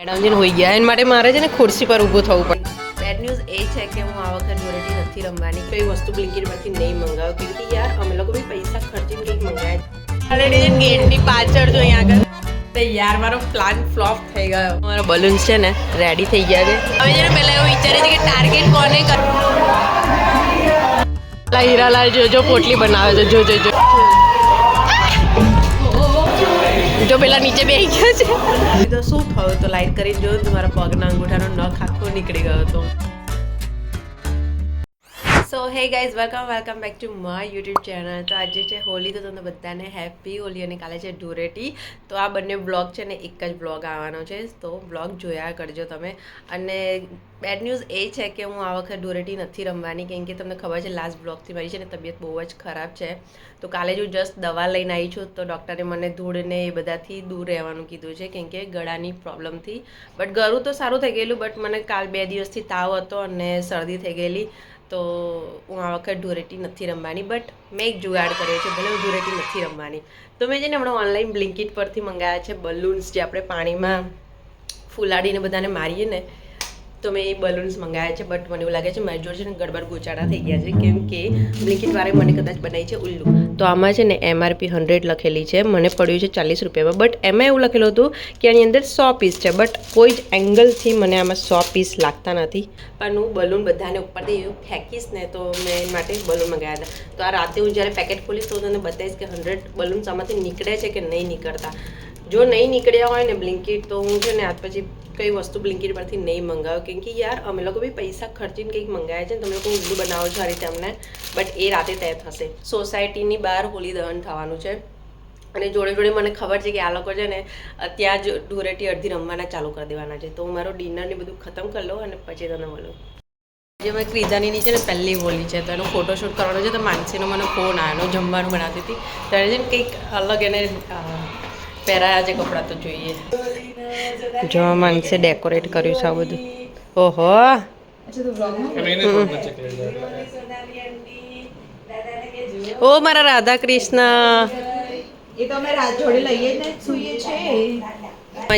મેડમજીને હોઈ ગયા એના માટે મારે છે ને ખુરશી પર ઊભું થવું પડે. બેડ ન્યૂઝ એ છે કે હું આ વખત ધોરેટી નથી રમવાની કઈ વસ્તુ બ્લિંકિટમાંથી નહીં મંગાવું કેમ કે યાર અમે લોકો બી પૈસા ખર્ચીને કંઈક મંગાવ્યા ઓલરેડી ગેટની પાછળ જો અહીંયા આગળ. તો યાર મારો પ્લાન ફ્લોપ થઈ ગયો. મારા બલૂન્સ છે ને રેડી થઈ ગયા છે. હવે છે ને પહેલાં એવું વિચારી હતી કે ટાર્ગેટ કોને કરવું હીરાલાલ જોજો જો પોટલી બનાવે છે જો જો જો પેલા નીચે બેસી ગયા છે. તો શું થયું? તો લાઈટ કરીને જોયું તો મારા પગના અંગૂઠાનો નખ આખો નીકળી ગયો હતો. So hey guys welcome welcome back to my YouTube channel તો આજે છે હોલી, તો તમને બધાને હેપી હોલી અને કાલે છે ધૂળેટી. તો આ બંને બ્લોગ છે ને, એક જ બ્લોગ આવવાનો છે. તો બ્લોગ જોયા કરજો તમે. અને બેડ ન્યૂઝ એ છે કે હું આ વખત ધૂળેટી નથી રમવાની, કેમ કે તમને ખબર છે લાસ્ટ બ્લોગથી મારી છે ને તબિયત બહુ જ ખરાબ છે. તો કાલે જ હું જસ્ટ દવા લઈને આવી છું, તો ડૉક્ટરે મને ધૂળને એ બધાથી દૂર રહેવાનું કીધું છે, કેમ કે ગળાની પ્રોબ્લેમથી બટ ગળું તો સારું થઈ ગયેલું બટ મને કાલ બે દિવસથી તાવ હતો અને શરદી થઈ ગયેલી. તો હું આ વખત ધૂળેટી નથી રમવાની બટ મેં એક જુગાડ કર્યો છે, ભલે હું ધૂળેટી નથી રમવાની. તો મેં છે ને હમણાં ઓનલાઈન બ્લિંકિટ પરથી મંગાવ્યા છે બલૂન્સ જે આપણે પાણીમાં ફૂલાડીને બધાને મારીએ ને, તો મેં એ બલૂન્સ મંગાવ્યા છે બટ મને એવું લાગે છે મારી જોડે છે ને ગડબડ ગોચાડા થઈ ગયા છે, કેમ કે બ્લિંકિટ વારે મને કદાચ બનાવી છે ઉલ્લુ. તો આમાં છે ને એમઆરપી હંડ્રેડ લખેલી છે. મને પડ્યું છે ચાલીસ રૂપિયામાં. બટ એમાં એવું લખેલું હતું કે આની અંદર સો પીસ છે. બટ કોઈ જ એંગલથી મને આમાં સો પીસ લાગતા નથી. પણ હું બલૂન બધાને ઉપરથી ફેંકીશ ને તો મેં માટે બલૂન મંગાવ્યા હતા. તો આ રાતે હું જ્યારે પેકેટ ખોલીશ તો તને બતાવીશ કે હંડ્રેડ બલૂન્સ આમાંથી નીકળે છે કે નહીં નીકળતા. જો નહીં નીકળ્યા હોય ને બ્લિંકિટ તો હું છે ને આજ પછી કઈ વસ્તુ બ્લિંકિટ પરથી નહીં મંગાવ્યો કેમ કે યાર, અમે લોકો બી પૈસા ખર્ચીને કંઈક મંગાવ્યા છે તમે લોકો ઉલ્લુ બનાવો છો આ રીતે અમને. બટ એ રાતે તય થશે. સોસાયટીની બહાર હોલી દહન થવાનું છે. અને જોડે જોડે મને ખબર છે કે આ લોકો છે ને ત્યાં જ ધૂળેટી અડધી રમવાના ચાલુ કરી દેવાના છે. તો હું મારો ડિનર ને બધું ખતમ કરી લઉં અને પછી તને મળું જે મેં ક્રીદાની નીચે ને પહેલી હોલી છે, તો એનો ફોટોશૂટ કરવાનો છે, તો માનસીનો મને ફોન આવ્યો જમવાનું બનાવતી હતી. ત્યારે છે ને કંઈક અલગ એને પહેરાયા છે કપડાં તો જોઈએ. જો માનસે ડેકોરેટ કર્યું છે આ બધું. ઓહો. ઓ મારા રાધા કૃષ્ણ.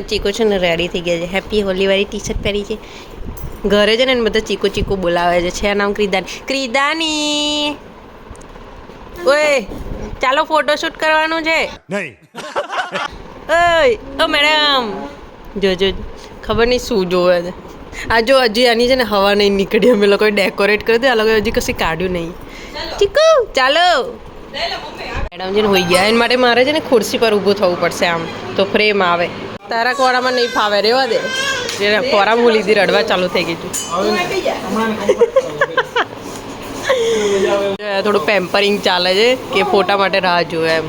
ચીકો છે ને રેડી થઈ ગયા છે. હેપી હોલી વાળી ટી શર્ટ પહેરી છે. ઘરે છે ને એને બધા ચીકો ચીકો બોલાવે છે. છે નામ ક્રિદાની. ક્રિદાની. ઓય ચાલો ફોટોશૂટ કરવાનું છે. નહીં. ઓય ઓ મેડમ જો જો ખબર નહીં શું જોવે છે. આ જો હજી આની છે ને હવા નહીં નીકળી. અમે લોકોએ ડેકોરેટ કરી દે આ લોકોએ હજી કશું કાઢ્યું નહીં. ચીકુ ચાલો. મેડમજીને હોઈ ગયા એના માટે મારે છે ને ખુરશી પર ઊભું થવું પડશે આમ. તો ફ્રેમ આવે. તારા કોરામાં નહીં ફાવે રેવા દે. કોરા હું લીધી રડવા ચાલુ થઈ ગઈ છું. થોડું પેમ્પરિંગ ચાલે છે કે ફોટા માટે રાહ જોવે એમ.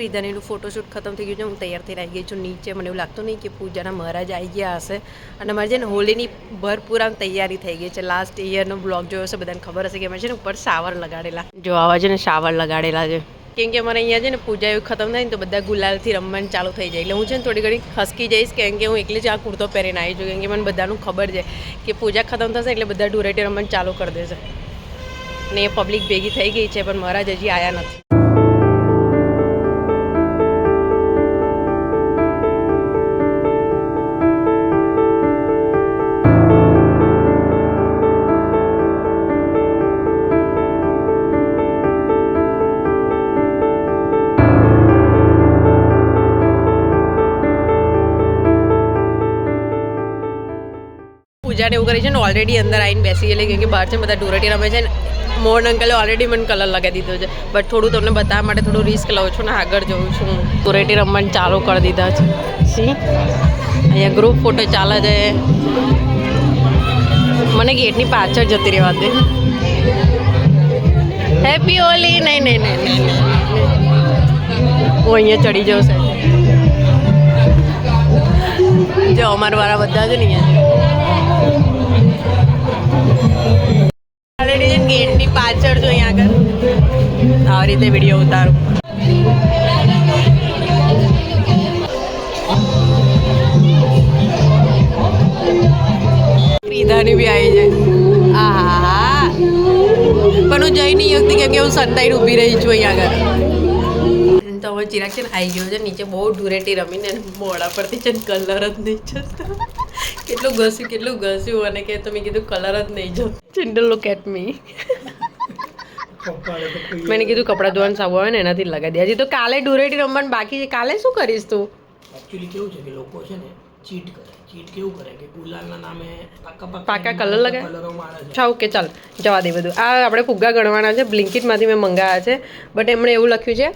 ક્રીદાનીનું ફોટોશૂટ ખતમ થઈ ગયું છે. હું તૈયાર થઈને આવી ગઈ છું નીચે. મને એવું લાગતું નહીં કે પૂજાના મહારાજ આવી ગયા હશે. અને મારે છે ને હોલીની ભરપૂર આમ તૈયારી થઈ ગઈ છે. લાસ્ટ યરનો બ્લોગ જોયો હશે. બધાને ખબર હશે કે અમે છે ને ઉપર શાવર લગાડેલા. જો આવા છે ને શાવર લગાડેલા છે. કેમ કે અમારે અહીંયા છે ને પૂજા એવું ખતમ થાય ને તો બધા ગુલાલથી રમવાનું ચાલુ થઈ જાય. એટલે હું છે ને થોડી ઘણી ખસકી જઈશ કેમ કે હું એકલી જ આ કુર્તો પહેરીને આવી છું કેમ કે મને બધાનું ખબર છે કે પૂજા ખતમ થશે એટલે બધા ઢુરેટી રમવાનું ચાલુ કરી દેશે. ને એ પબ્લિક ભેગી થઈ ગઈ છે, પણ મહારાજ હજી આવ્યા નથી. પૂજાને એવું કરી છે ને ઓલરેડી અંદર આવીને બેસી ગયેલી, કેમ કે બહાર છે બધા ડોરેટી રમે છે ને, મોહન અંકલે ઓલરેડી મને કલર લગાવી દીધો છે. બટ થોડું તમને બતાવવા માટે થોડું રિસ્ક લઉં છું ને, આગળ જઉં છું. ડોરેટી રમવાનું ચાલુ કરી દીધા છે. સી અહીંયા ગ્રુપ ફોટો ચાલે છે. મને ગેટની પાછળ જતી રહેવા દે. હેપી ઓલી નહીં નહીં નહીં. હું અહીંયા ચડી જાઉં સાહેબ જો અમારા વાળા બધા જ નહીં અહીંયા ગેટની પાછળ જો અહીંયા આગળ. આ રીતે વીડિયો ઉતારું. પ્રીધાની બી આવી જાય. આહા. પણ હું જઈ નહીં શકતી કેમ કે હું સંતાઈને ઊભી રહી છું અહીંયા આગળ. તો હવે ચિરાગ છે ને આવી ગયો છે. નીચે બહુ ધૂરેટી રમીને એને મોડા પરથી છે ને કલર જ નહીં જતો. કેટલું ઘસ્યું કેટલું ઘસ્યું અને કે તમે કીધું કલર જ નહીં જતો. ચિંડલ લુક એટ મી મેં કીધું કપડાં ધોવાનું સાબુ આવે ને એનાથી લગાવી દે. હજી તો કાલે ધૂરેટી રમવાનું બાકી છે. કાલે શું કરીશ તું? એકચ્યુઅલી કેવું છે કે લોકો છે ને ચીટ કરે. ચીટ કેવું કરે કે ગુલાલના નામે પાકા કલર લગાવે? કલરો અચ્છા ઓકે ચાલ. જવા દે બધું. આ આપણે ફુગ્ગા ગણવાના છે. બ્લિંકિટમાંથી મેં મંગાવ્યા છે. બટ એમણે એવું લખ્યું છે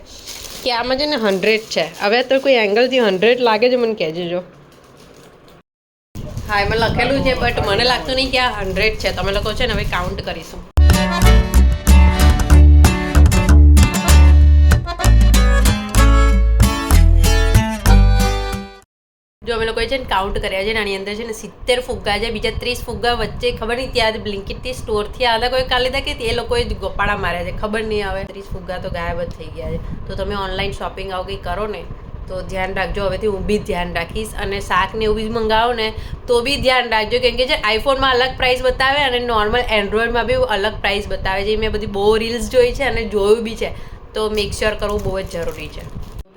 કે આમાં છે ને હંડ્રેડ છે. હવે તો કોઈ એંગલથી હંડ્રેડ લાગે છે, મને કહેજો જો. હા, એમાં લખેલું છે બટ મને લાગતું નહીં કે આ હંડ્રેડ છે. તમે લોકો છે ને હવે કાઉન્ટ કરીશું. જો અમે લોકોએ છે ને કાઉન્ટ કર્યા છે ને આની અંદર છે ને સિત્તેર ફુગ્ગા છે, બીજા ત્રીસ ફુગ્ગા વચ્ચે ખબર નહીં ત્યાં બ્લિંકિટથી સ્ટોરથી આ કોઈ કાલે લીધા કે એ લોકોએ જ ગોપાળા માર્યા છે, ખબર નહીં આવે ત્રીસ ફુગ્ગા તો ગાયબ જ થઈ ગયા છે. તો તમે ઓનલાઈન શોપિંગ આવું કંઈ કરો ને, તો ધ્યાન રાખજો. હવેથી હું બી ધ્યાન રાખીશ અને શાક ને એવું બી મંગાવો ને, તો બી ધ્યાન રાખજો. કેમ કે જે આઈફોનમાં અલગ પ્રાઇસ બતાવે અને નોર્મલ એન્ડ્રોઈડમાં બી અલગ પ્રાઇસ બતાવે છે. મેં બધી બહુ રીલ્સ જોઈ છે અને જોયું બી છે. તો મેક શ્યોર કરવું બહુ જ જરૂરી છે.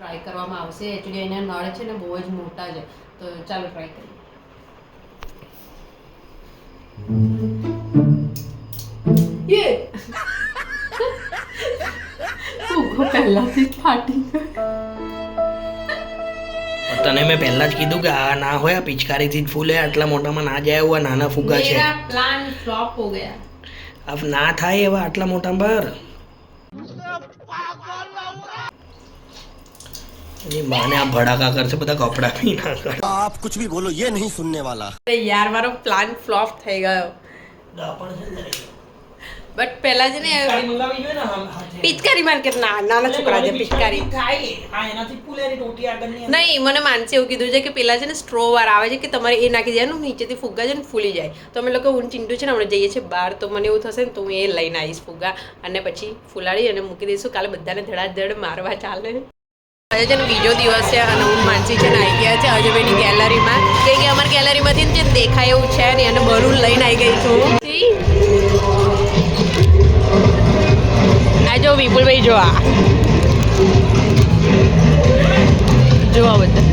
ટ્રાય કરવામાં આવશે. એકચ્યુઅલી એના નળ છે ને બહુ જ મોટા છે. તો ચાલો ટ્રાય કરીએ. પહેલાથી ફાટી તને મેં પહેલા જ કીધું કે આ ના હોય પિચકારીથી જ ફૂલે આટલા મોટામાં ના જાય એવા નાના ફુગા છે. પ્લાન ફ્લોપ હો ગયા. અબ ના થાય એવા આટલા મોટા બાર પ્લાન ફ્લોપ થઈ ગયો. બટ પહેલા જ ને. પિચકારી માર્કેટ ના નાના છોકરા છે પિચકારી નહીં મને માનસે એવું કીધું છે કે પેલા છે ને સ્ટ્રો વાર આવે છે કે તમારે એ નાખી દેવાનું નીચેથી ફુગ્ગા છે ને ફૂલી જાય. તો અમે લોકો હું ચિંટુ છે ને હમણાં જઈએ છીએ બહાર તો મને એવું થશે ને તો હું એ લઈને આવીશ ફુગ્ગા. અને પછી ફૂલાડી અને મૂકી દઈશું. કાલે બધાને ધડાધડ મારવા ચાલે. આજે છે ને બીજો દિવસ છે અને હું માનસી છે ને આવી ગયા છે અજયભાઈની ગેલેરીમાં. કેમ કે અમારી ગેલેરીમાંથી જે દેખાય એવું છે ને અને બલૂન લઈને આવી ગઈ છું? આ જો વિપુલભાઈ, જો આ. જોવા બધા.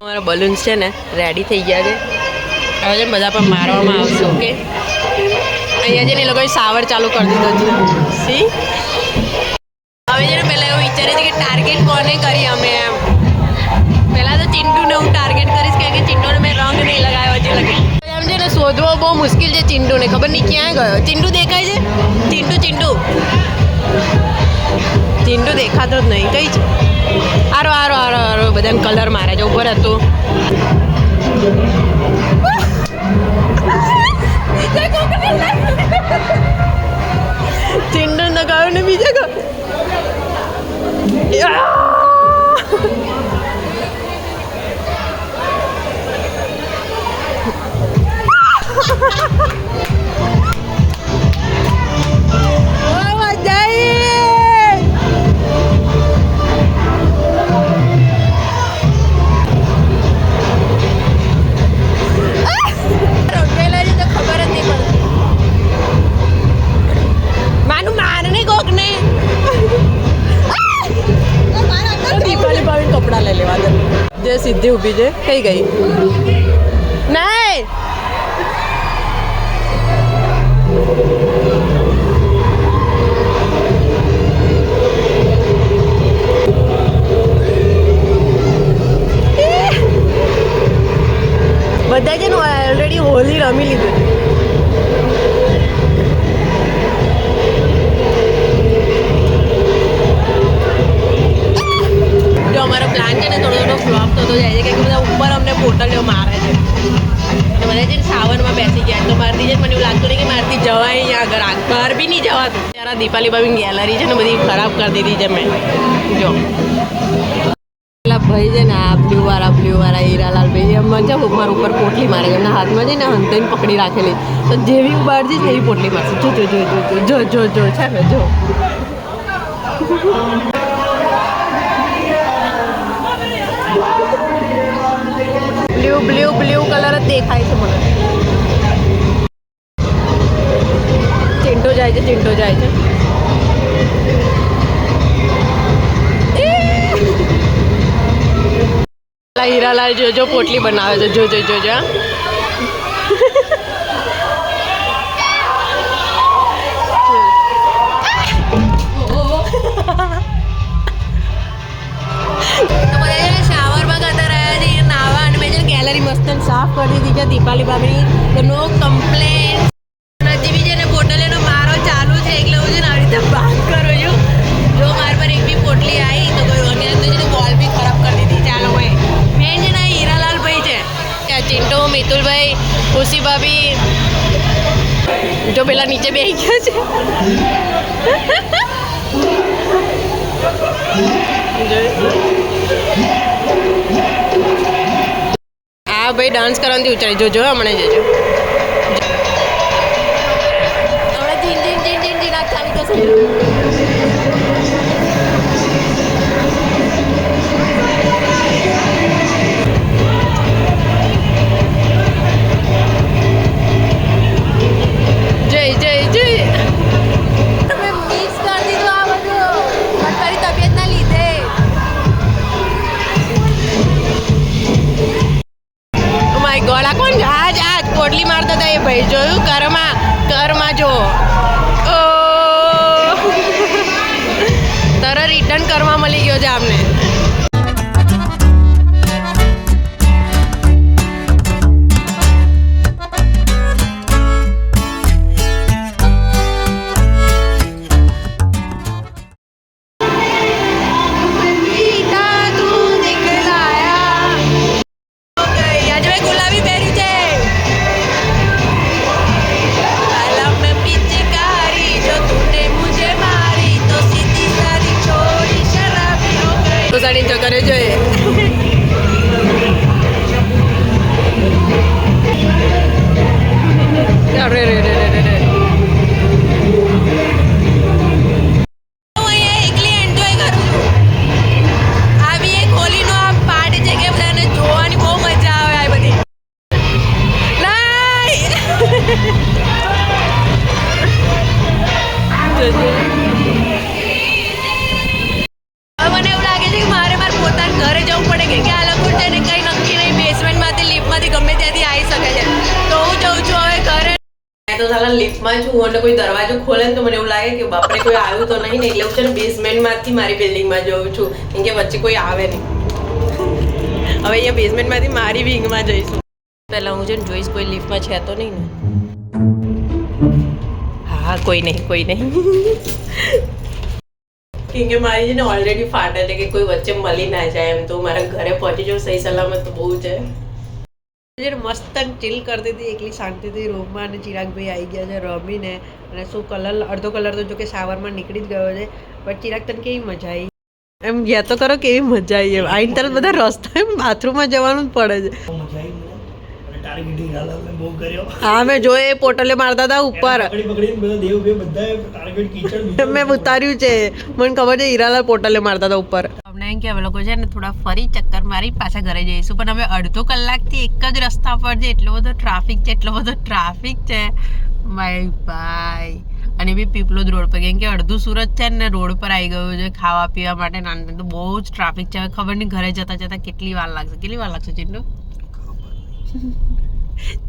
અમારા બલૂન્સ છે ને રેડી થઈ ગયા છે. હવે છે બધા પણ મારવામાં આવશે ઓકે અહીંયા છે ને એ લોકોએ સાવર ચાલુ કરી દીધો છે. સી હવે છે ને પહેલાં એવું વિચારે છે કે ટાર્ગેટ કોને કરી અમે એમ. પહેલાં તો ચિંટુને હું ટાર્ગેટ કરીશ કારણ કે ચિંટુને મેં રંગ નહીં લગાવ્યો હજી લગી. એમ છે ને શોધવો બહુ મુશ્કેલ છે ચિંટુને. ખબર નહીં ક્યાં ગયો. ચિંટુ દેખાય છે? ચિંટુ ચિંટુ. ચિંટુ દેખાતો જ નહીં. કઈ છે? આરો આરો આરો આરો બધાને કલર મારે છે. ઉપર હતું ચિંટુ ને ગયો ને બીજા ગયો કપડાં લઈ લેવા દે. જે સીધી ઊભી છે, કઈ ગઈ? નહીં. બધા છે ને ઓલરેડી હોલી રમી લીધું. અમને મારે છે. બધા છે સાવનમાં બેસી ગયા. તો મારથી જ મને એવું લાગતું નહીં કે મારથી જવાય અહીંયા આગળ. બહાર બી નહીં જવાતું. ત્યારે દીપાલી બાબી ગેલેરી છે ને બધી ખરાબ કરી દીધી છે મેં. જો. પેલા ભાઈ છે ને આ બ્લુ વાળા બ્લુ વાળા, હીરાલાલ ભાઈ, એમ છે મારા ઉપર પોટલી મારે. એમના હાથમાં છે ને હંતઈને પકડી રાખેલી. તો જેવી ઉબાડ છે એવી પોટલી મારશે. જો જો જો જો જો જો જો, છે ને, જો. દેખાય છે મને. ચીંટો જાય છે, ચીંટો જાય છે. હીરાલાલ જોજો, પોટલી બનાવે છે. જોજો જોજો મેં છે ને ગેલેરી મસ્ત સાફ કરી દીધી છે દીપાલી ભાભીની તો નો કમ્પ્લેન બી છે ને એનો મારો ચાલુ છે એટલે હું છે ને આવી રીતે વાત કરું છું. જો મારી પર એક બી પોટલી આવી તો કોઈ અને બોલ બી ખરાબ કરી દીધી. ચાલો ભાઈ. મેન છે ને હીરાલાલ ભાઈ છે. ત્યાં ચિંટો, મિતુલભાઈ, ખુશી ભાભી. જો પેલા નીચે બેસી ગયા છે. આ ભાઈ ડાન્સ કરવાથી ઉચારી જોજો હમણાં જોજો. ભાઈ જોયું કરમાં કરમાં જો. દરવાજો ખોલે તો મને એવું લાગે કે બાપરે કોઈ આવ્યું તો નહીં ને એટલે હું છે ને બેઝમેન્ટમાંથી મારી બિલ્ડિંગમાં જઉં છું. કેમ કે વચ્ચે કોઈ આવે નહીં. હવે અહીંયા બેઝમેન્ટમાંથી મારી વિંગમાં જઈશું. પહેલાં હું છે ને જોઈશ કોઈ લિફ્ટમાં છે તો નહીં ને. હા, કોઈ નહીં કોઈ નહીં. કેમ કે મારી છે ને ઓલરેડી ફાટ એટલે કે કોઈ વચ્ચે મળી ના જાય એમ તો મારા ઘરે પહોંચી જાઉં સહી સલામત બહુ છે. જે મસ્ત ચીલ કરતી હતી એકલી શાંતિથી રૂમમાં અને ચિરાગભાઈ આવી ગયા છે રમીને. અને શું કલર અડધો કલર તો જો કે શાવરમાં નીકળી જ ગયો છે. બટ ચિરાગ તને કેવી મજા આવી? એમ ગયા તો કરો કેવી મજા આવી એમ. આઈને તરત બધા રસ્તા એમ બાથરૂમમાં જવાનું જ પડે છે. હા મેં જોયે એ પોટલે મારતા હતા ઉપર. મેં ઉતાર્યું છે. મને ખબર છે હીરાલાલ પોટલે મારતા હતા ઉપર. અમને કે અમે લોકો છે ને થોડા ફરી ચક્કર મારી પાછા ઘરે જઈશું. પણ અમે અડધો કલાકથી એક જ રસ્તા પર છે એટલો બધો ટ્રાફિક છે, એટલો બધો ટ્રાફિક છે માય ભાઈ. અને બી પીપલોદ રોડ પર, કેમ કે અડધું સુરત છે ને રોડ પર આવી ગયું છે ખાવા પીવા માટે નાના તો બહુ જ ટ્રાફિક છે. ખબર નહીં ઘરે જતા જતા કેટલી વાર લાગશે. કેટલી વાર લાગશે ચિંટુ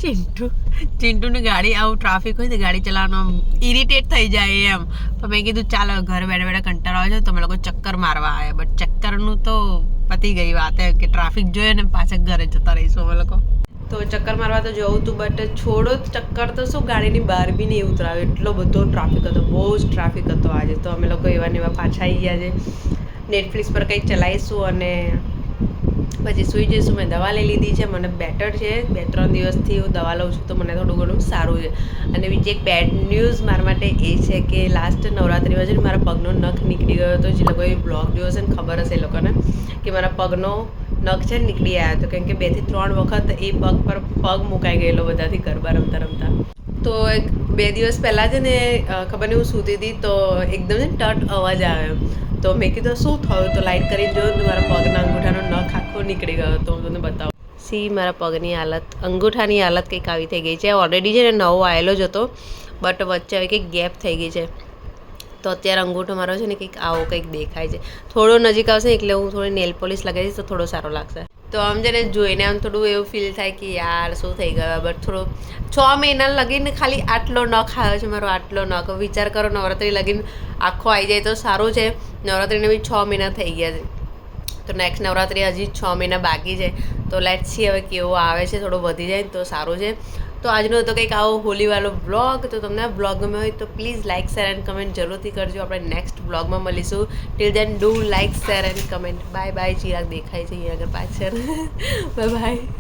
ચિંટુ ચિંટુની ગાડી આવું ટ્રાફિક હોય તો ગાડી ચલાવવાનો ઇરિટેટ થઈ જાય એમ પણ મેં કીધું ચાલો ઘર બેઠા બેઠા કંટાળો આવે છે તો અમે લોકો ચક્કર મારવા આવ્યા બટ ચક્કરનું તો પતી ગઈ વાત એમ કે ટ્રાફિક જોઈએ ને પાછા ઘરે જતા રહીશું અમે લોકો તો ચક્કર મારવા તો જવું હતું બટ છોડો ચક્કર તો શું ગાડીની બહાર બી નહીં ઉતરાવ્યો એટલો બધો ટ્રાફિક હતો, બહુ જ ટ્રાફિક હતો આજે। તો અમે લોકો એવા ને એવા પાછા આવી ગયા છે. નેટફ્લિક્સ પર કંઈક ચલાવીશું અને પછી સૂઈ જઈશું. મેં દવા લઈ લીધી છે. મને બેટર છે. બે, ત્રણ દિવસથી હું દવા લઉં છું તો મને થોડું ઘણું સારું છે. અને બીજી એક બેડ ન્યૂઝ મારા માટે એ છે કે લાસ્ટ નવરાત્રિમાં છે ને મારા પગનો નખ નીકળી ગયો હતો. જે લોકોએ બ્લોગ જોયો છે ને ખબર હશે એ લોકોને કે મારા પગનો નખ છે નીકળી આવ્યો હતો. કેમ કે બેથી ત્રણ વખત એ પગ પર પગ મુકાઈ ગયેલો બધાથી ગરબા રમતા રમતા. તો એક બે દિવસ પહેલાં છે ને ખબર નહીં હું સૂતી હતી તો એકદમ ને ટટ અવાજ આવ્યો. તો મેં કીધું, શું થયું? તો લાઇટ કરીને જોયું તો મારા પગના અંગૂઠાનો નખ આખો નીકળી ગયો હતો. હું તમને બતાવું. સી મારા પગની હાલત, અંગૂઠાની હાલત કંઈક આવી થઈ ગઈ છે. ઓલરેડી છે ને નવો આવેલો જ હતો બટ વચ્ચે હવે કંઈક ગેપ થઈ ગઈ છે. તો અત્યારે અંગૂઠો મારો છે ને કંઈક આવો કંઈક દેખાય છે. થોડો નજીક આવશે એટલે હું થોડી નેલ પોલિશ લગાવીશ તો થોડો સારો લાગશે. તો આમ છે ને જોઈને આમ થોડું એવું ફીલ થાય કે યાર શું થઈ ગયું બટ થોડો છ મહિના લગીને ખાલી આટલો નખ આવ્યો છે મારો, આટલો નખ. વિચાર કરો નવરાત્રિ લગીને આખો આવી જાય તો સારું છે. નવરાત્રિને બી છ મહિના થઈ ગયા છે. તો નેક્સ્ટ નવરાત્રિ હજી છ મહિના બાકી છે. તો લેટ સી હવે કેવો આવે છે, થોડો વધી જાય તો સારું છે. તો આજનો હતો કંઈક આવો હોલીવાળો બ્લોગ તો તમને આ બ્લોગ ગમ્યો હોય તો please like share and comment જરૂરથી કરજો. આપણે નેક્સ્ટ બ્લોગમાં મળીશું. Till then do like share and comment bye bye Chirag દેખાય છે અહીંયા આગળ પાછળ. Bye bye